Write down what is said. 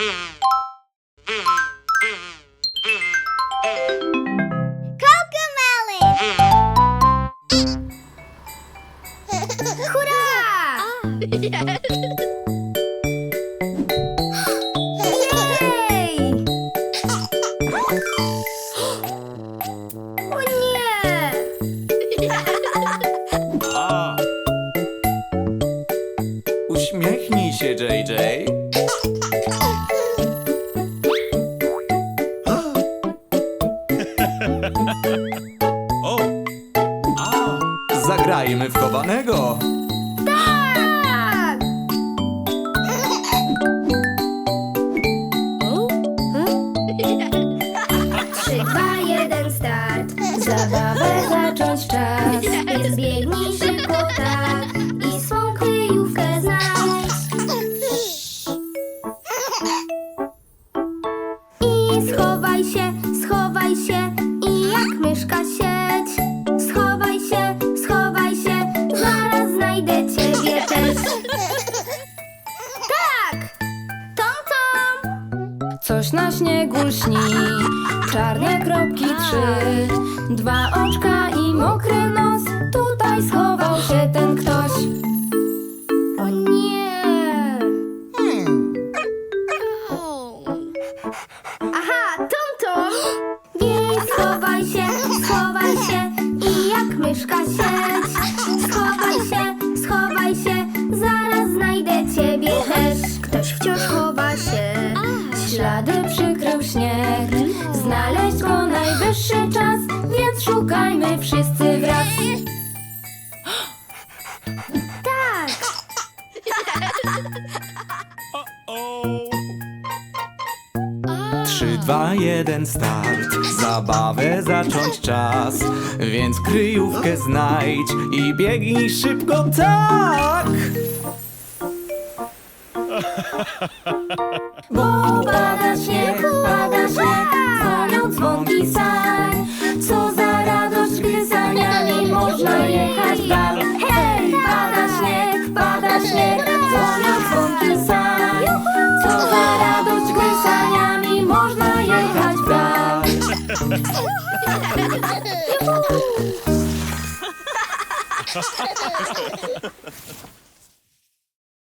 Cocomelon! Hurrah! Ah, O. A. Zagrajmy w chowanego. Tak! Trzy, dwa, jeden, start. Zabawę zacząć czas. Więc biegnij szybko tak i swą kryjówkę znajdź. I schowaj się, schowaj się też. Tak! Tom, tom! Coś na śniegu lśni, czarne kropki trzy, dwa oczka i mokry nos. Tutaj schował się ten ktoś. O nie! Aha, Tom Tom! Biej, schowaj się, schowaj się i jak myszka sieć. Przykrył śnieg, znaleźć go najwyższy czas, więc szukajmy wszyscy wraz. Tak! Trzy, dwa, jeden, start. Zabawę zacząć czas. Więc kryjówkę znajdź i biegnij szybko tak. Bo pada śnieg, pada śnieg, dzwonią dzwonki sań. Co za radość, gdy saniami można jechać w dal. Hej, pada śnieg, pada śnieg, dzwonią dzwonki sań. Co za radość, gdy saniami można jechać w dal.